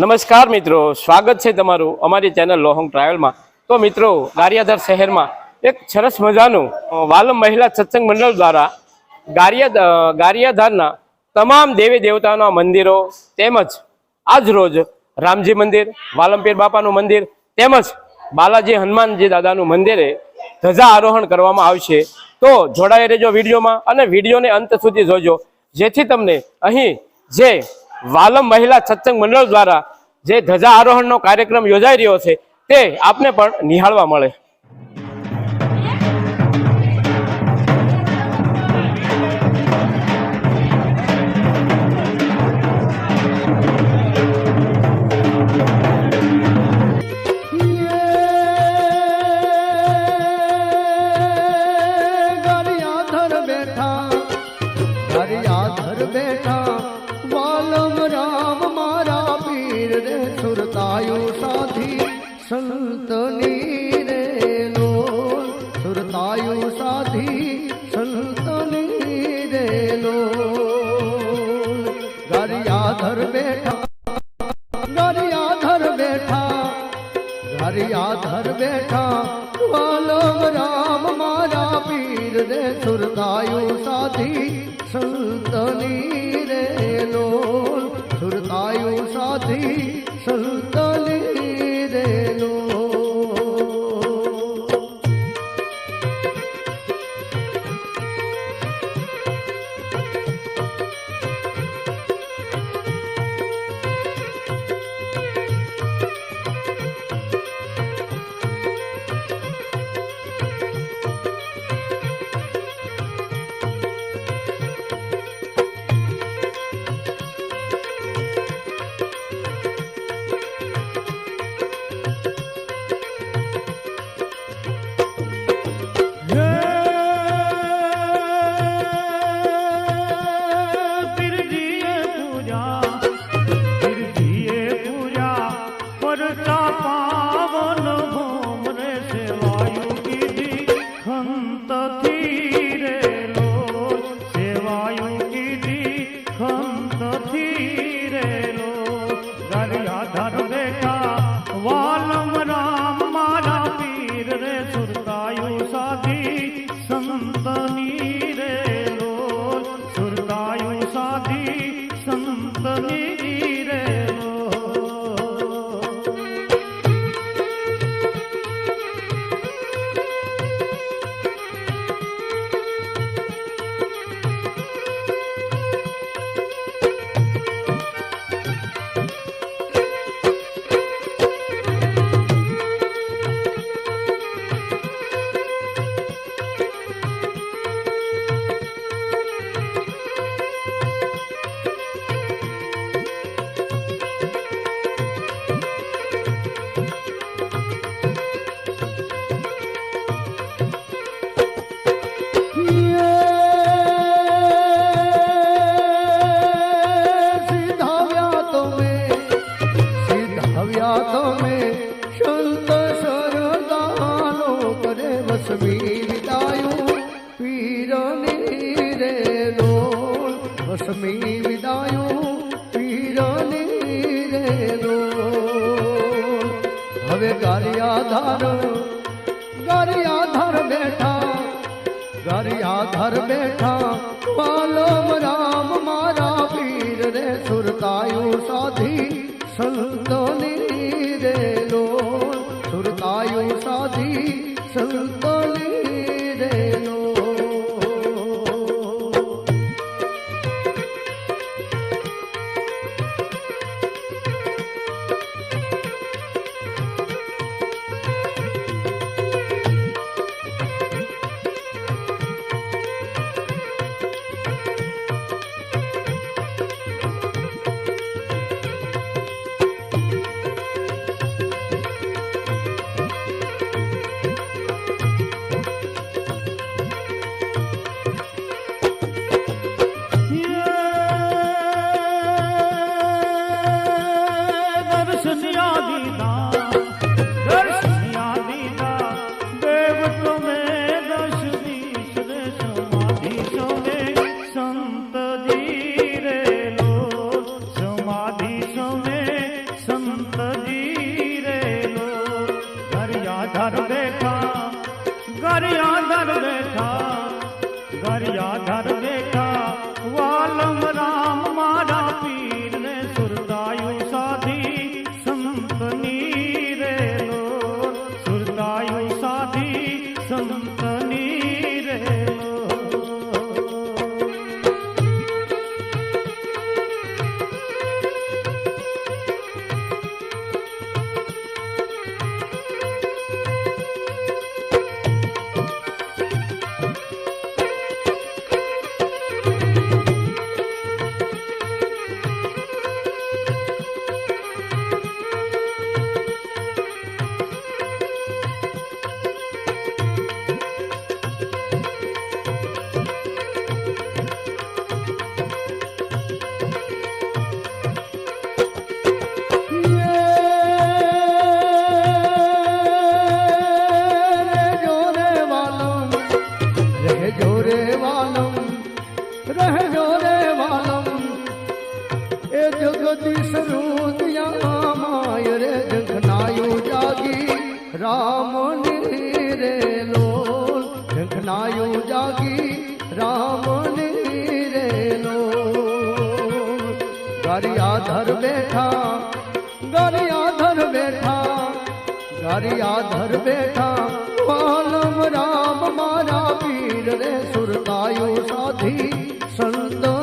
નમસ્કાર મિત્રો, સ્વાગત છે તમારું અમારી ચેનલ લોહંગ ટ્રાવેલમાં. તો મિત્રો, ગારિયાધાર શહેરમાં એક સરસ મજાનું વાલમ મહિલા સત્સંગ મંડળ દ્વારા ગારિયા ગારિયાધારના તમામ દેવી દેવતાના મંદિરો તેમજ આજ રોજ રામજી મંદિર વાલમપીર બાપાનું મંદિર તેમજ બાલાજી હનુમાનજી દાદાનું મંદિરે ધજા આરોહણ કરવામાં આવશે. તો જોડાઈ રહેજો વિડીયોમાં અને વિડીયોને અંત સુધી જોજો. જેથી તમને અહીં જે વાલમ મહિલા સત્સંગ મંડળ દ્વારા જે ધજા આરોહણનો કાર્યક્રમ યોજાઈ રહ્યો છે, તે આપને પણ નિહાળવા મળે. બેઠા વાલમ રામ મારા પીર રે સુરતાયો સાધી સંતની રે લો સુરતાયો સાધી સંતની રે લોલ ગરિયાધર બેઠા ગરિયાધર બેઠા હરિયાધર બેઠા વાલમ રામ મારા પીર રે સુરતાયુ સુરતાયુ રે લોલ વસમી વિદાયું પીરની રે લોલ હવે ગારિયાધાર ગારિયાધાર બેઠા ગરિયાધર બેઠા પાલમ રામ મારા પીર રે સુરતાયું સાધી સંતોની ગારિયાધર બેઠા ગારિયાધર બેઠા ગારિયાધર બેઠા વાલમ રામ મારા પીર રે સુરતાયુ સાધી સંતની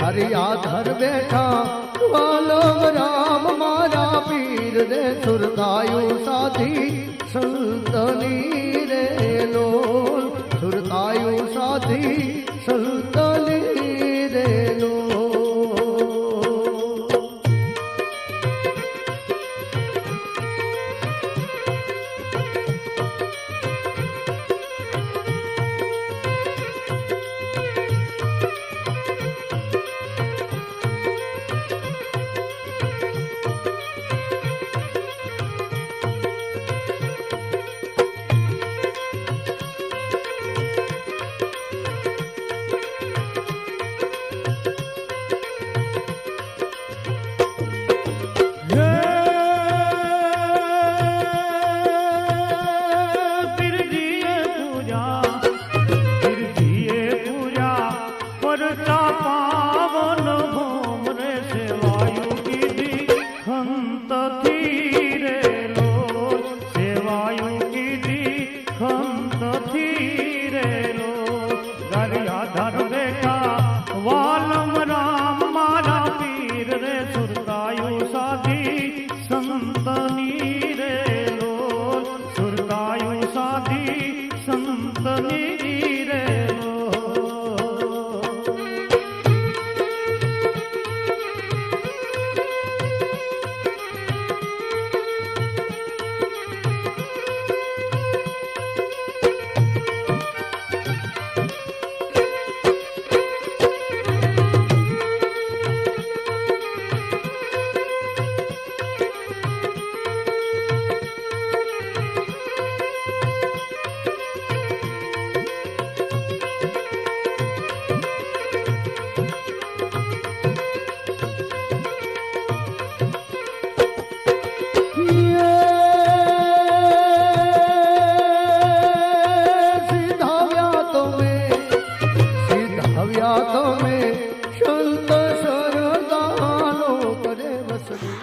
ગારિયાધર બેઠા વાલમ રામ, મારા પીર રે સુરતાયુ સાધી સંતની રે લોલ. સુરતાયુ સાધી સંતની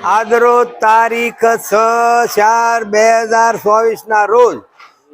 આજરોજ તારીખ છ ચાર બે હજાર ચોવીસ ના રોજ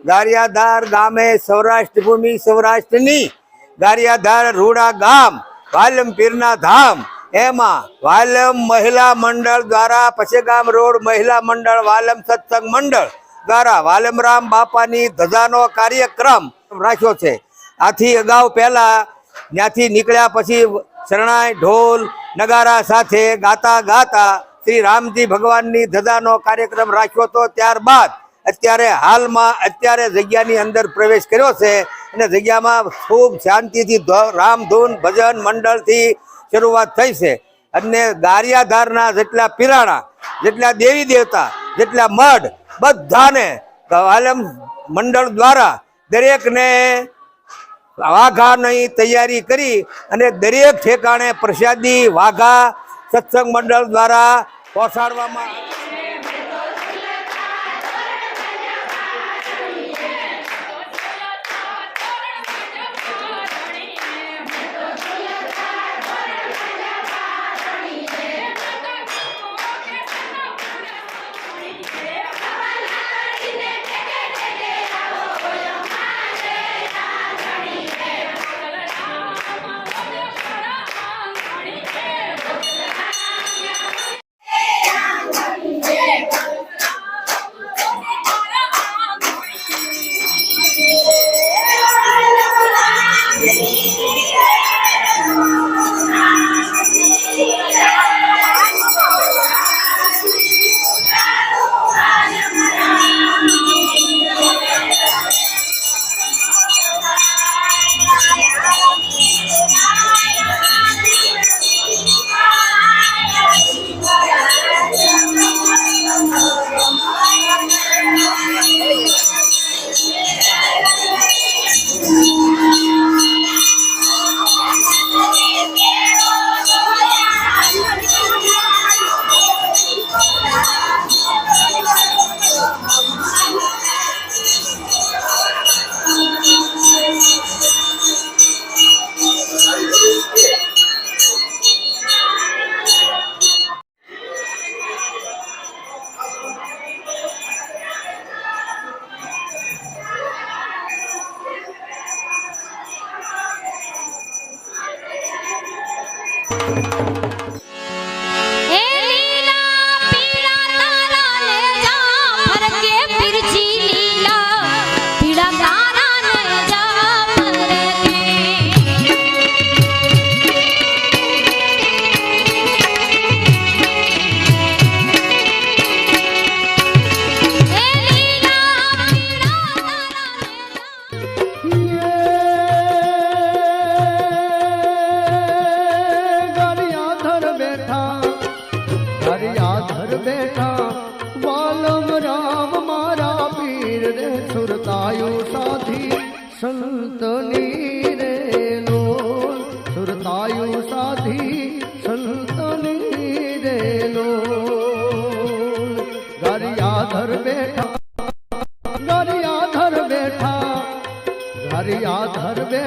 ગારિયાધાર ગામે સૌરાષ્ટ્ર ભૂમિ સૌરાષ્ટ્રની ગારિયાધાર રૂડા ગામ વાલમ પીરના ધામ એમાં વાલમ મહિલા મંડળ દ્વારા પછેગામ રોડ મહિલા મંડળ વાલમ સત્સંગ મંડળ દ્વારા વાલમરામ બાપાની ધજાનો કાર્યક્રમ રાખ્યો છે. આથી અગાઉ પહેલા ત્યાંથી નીકળ્યા પછી શરણાઈ ઢોલ, નગારા સાથે ગાતા ગાતા શ્રી રામજી ભગવાનની ધજાનો કાર્યક્રમ રાખ્યો હતો. ત્યારબાદ અત્યારે હાલમાં અત્યારે જગ્યાની અંદર પ્રવેશ કર્યો છે અને જગ્યામાં ખૂબ શાંતિથી રામધૂન ભજન મંડળથી શરૂઆત થઈ છે. અને ગારિયાધારના જેટલા પીરાણા, જેટલા દેવી દેવતા, જેટલા મઢ, બધાને આલમ મંડળ દ્વારા દરેકને વાઘાની તૈયારી કરી અને દરેક ઠેકાણે પ્રસાદી વાઘા સત્સંગ મંડળ દ્વારા પહોંચાડવામાં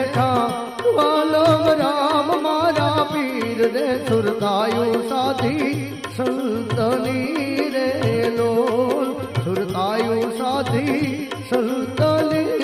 બેઠા. વાલમ રામ મારા પીર રે સુરતાયુ સાધી સંતની રે લો સુરતાયુ સાધી સંતની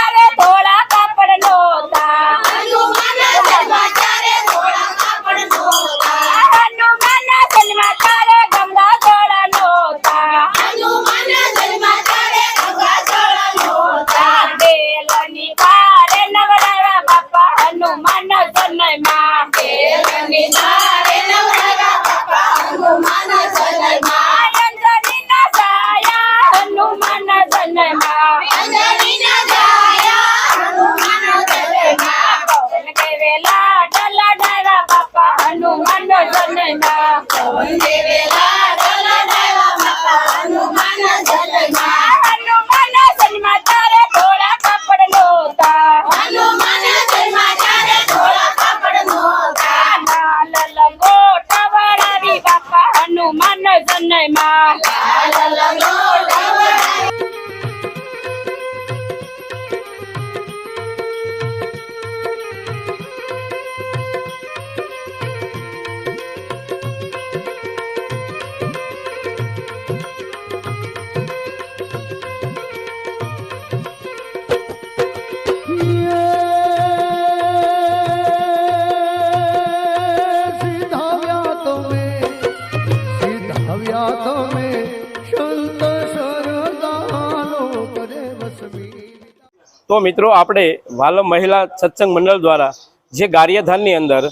mana ma kelani mare papa mana ma Jesus' name. Hallelujah. તો મિત્રો આપણે વાલમ મહિલા સત્સંગ મંડળ દ્વારા જે ગારિયાધાનની અંદર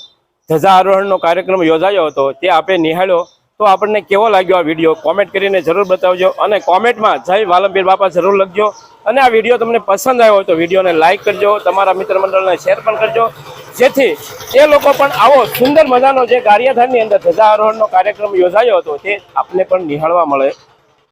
ધજા આરોહણનો કાર્યક્રમ યોજાયો હતો તે આપણે નિહાળ્યો. તો આપણને કેવો લાગ્યો આ વીડિયો? કોમેન્ટ કરીને જરૂર બતાવજો અને કોમેન્ટમાં જય વાલમબીર બાપા જરૂર લખજો. અને આ વીડિયો તમને પસંદ આવ્યો તો વિડીયોને લાઇક કરજો, તમારા મિત્ર મંડળને શેર પણ કરજો. જેથી એ લોકો પણ આવો સુંદર મજાનો જે ગારિયાધાનની અંદર ધજા આરોહણનો કાર્યક્રમ યોજાયો હતો તે આપને પણ નિહાળવા મળે.